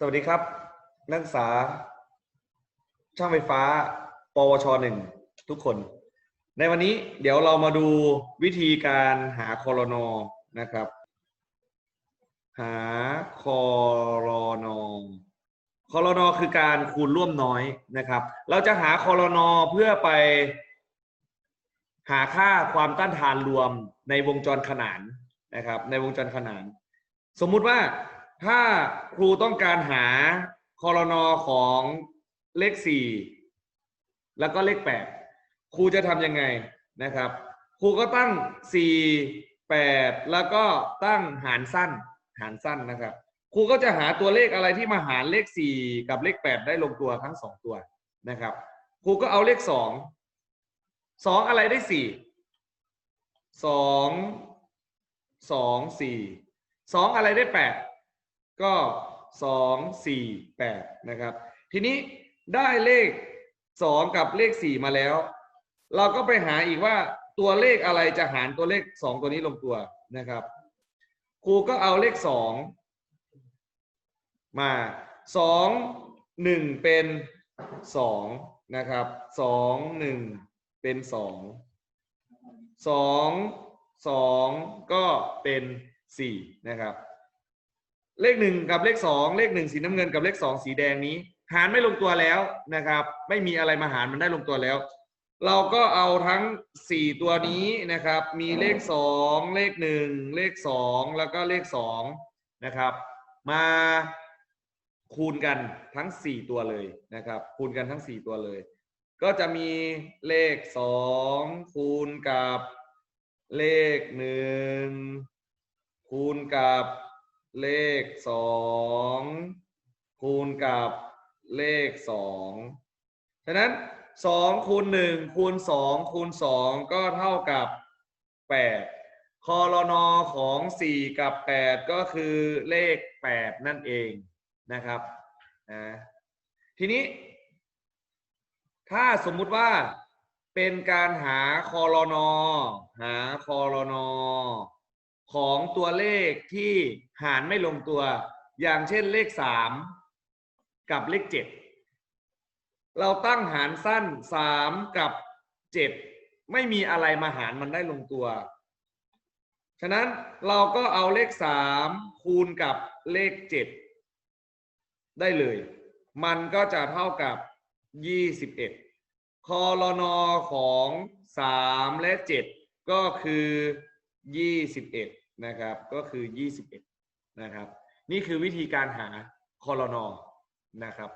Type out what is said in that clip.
สวัสดีครับ นักศึกษา ช่างไฟฟ้า ปวชหนึ่งทุกคน ในวันนี้เดี๋ยวเรามาดูวิธีการหาคอรนอนะครับ หาคอรนอคอรนอคือการคูณร่วมน้อยนะครับ เราจะหาคอรนอเพื่อไปหาค่าความต้านทานรวมในวงจรขนานนะครับ ในวงจรขนาน สมมุติว่า ถ้าครูต้องการหาคอรนอของเลขสี่แล้วก็เลขแปดครูจะทำยังไงนะครับ ครูก็ตั้งสี่แปดแล้วก็ตั้งหารสั้น หารสั้นนะครับ ครูก็จะหาตัวเลขอะไรที่มาหารเลขสี่กับเลขแปดได้ลงตัวทั้งสองตัวนะครับ ครูก็เอาเลขสองสองอะไรได้สี่สองสองสี่สองอะไรได้แปด ก็สองสี่แปดนะครับ ทีนี้ได้เลขสองกับเลขสี่มาแล้ว เราก็ไปหาอีกว่าตัวเลขอะไรจะหารตัวเลขสองตัวนี้ลงตัวนะครับ ครูก็เอาเลขสองมาสองหนึ่งเป็นสองนะครับสองหนึ่งเป็นสองสองสองก็เป็นสี่นะครับ เลขหนึ่งกับเลขสองเลขหนึ่งสีน้ำเงินกับเลขสองสีแดงนี้ หารไม่ลงตัวแล้วนะครับ ไม่มีอะไรมาหารมันได้ลงตัวแล้ว เราก็เอาทั้งสี่ตัวนี้นะครับ มีเลขสองเลขหนึ่งเลขสองแล้วก็เลขสองนะครับ มาคูณกันทั้งสี่ตัวเลยนะครับ คูณกันทั้งสี่ตัวเลย ก็จะมีเลขสองคูณกับเลขหนึ่งคูณกับ เลขสองคูณกับเลขสองฉะนั้นสองคูณหนึ่งคูณสองคูณสองก็เท่ากับแปดคอรนอของสี่กับแปดก็คือเลขแปดนั่นเองนะครับนะทีนี้ ถ้าสมมุติว่าเป็นการหาคอรนอหาคอรนอของตัวเลขที่ หารไม่ลงตัว อย่างเช่นเลขสามกับเลขเจ็ดเราตั้งหารสั้นสามกับเจ็ดไม่มีอะไรมาหารมันได้ลงตัว ฉะนั้นเราก็เอาเลขสามคูณกับเลขเจ็ดได้เลย มันก็จะเท่ากับยี่สิบเอ็ดคอรนอของสามและเจ็ดก็คือยี่สิบเอ็ดนะครับ ก็คือยี่สิบเอ็ด นะครับ นี่คือวิธีการหาคอรนอนะครับ